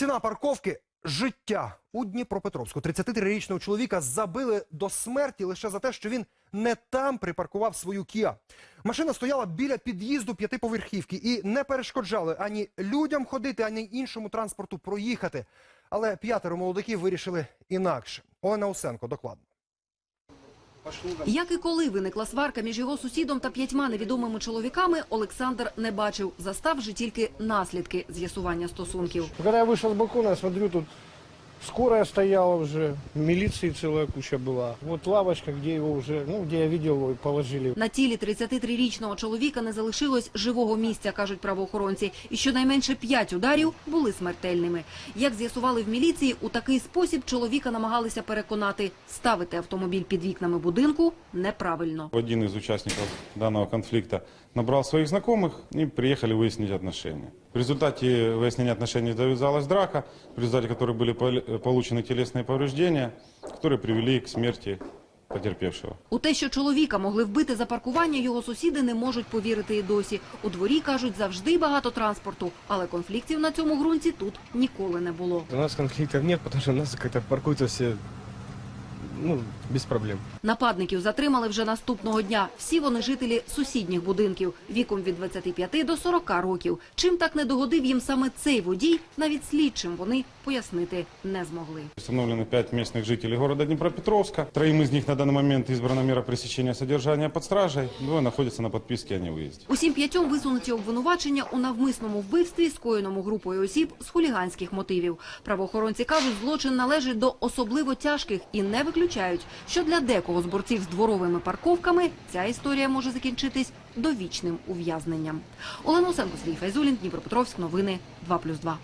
Ціна парковки життя у Дніпропетровську. 33-річного чоловіка забили до смерті лише за те, що він не там припаркував свою Кіа. Машина стояла біля під'їзду п'ятиповерхівки і не перешкоджали ані людям ходити, ані іншому транспорту проїхати. Але п'ятеро молодиків вирішили інакше. Олена Усенко докладно. Як і коли виникла сварка між його сусідом та п'ятьма невідомими чоловіками, Олександр не бачив. Застав же тільки наслідки з'ясування стосунків. Коли я вийшов з балкона, я смотрю, тут скорая стояла уже, милиции целая куча была. Вот лавочка, где его уже, ну, где я видел, его положили. На тілі 33-річного чоловіка не залишилось живого місця, кажуть правоохоронці. І щонайменше п'ять ударів були смертельними. Як з'ясували в міліції, у такий спосіб чоловіка намагалися переконати ставити автомобіль під вікнами будинку неправильно. Один из участников данного конфликта набрал своих знакомых и приехали выяснить отношения. В результате выяснения отношений завязалась драка, в результате которой были пол- получены телесные повреждения, которые привели к смерти потерпевшего. У те, що чоловіка могли вбити за паркування, його сусіди не можуть повірити і досі. У дворі, кажуть, завжди багато транспорту, але конфліктів на цьому ґрунті тут ніколи не було. У нас конфликтов нет, потому что у нас как-то паркуются все, ну, без проблем. Нападників затримали вже наступного дня. Всі вони жителі сусідніх будинків, віком від 25 до 40 років. Чим так не догодив їм саме цей водій, навіть слідчим вони пояснити не змогли. Установлены пять местных жителей города Днепропетровска. Троим из них на данный момент избрана мера пресечения содержания под стражей. Двое находятся на подписке о невыезде. Усім п'ятьом висунуті обвинувачення у навмисному вбивстві, скоєному групою осіб з хуліганських мотивів. Правоохоронці кажуть, злочин належить до особливо тяжких і не виключають, що для декого з борців з дворовими парковками ця історія може закінчитись довічним ув'язненням. Олена Осенко, Сергій Файзулін, Дніпропетровськ, новини 2+,2.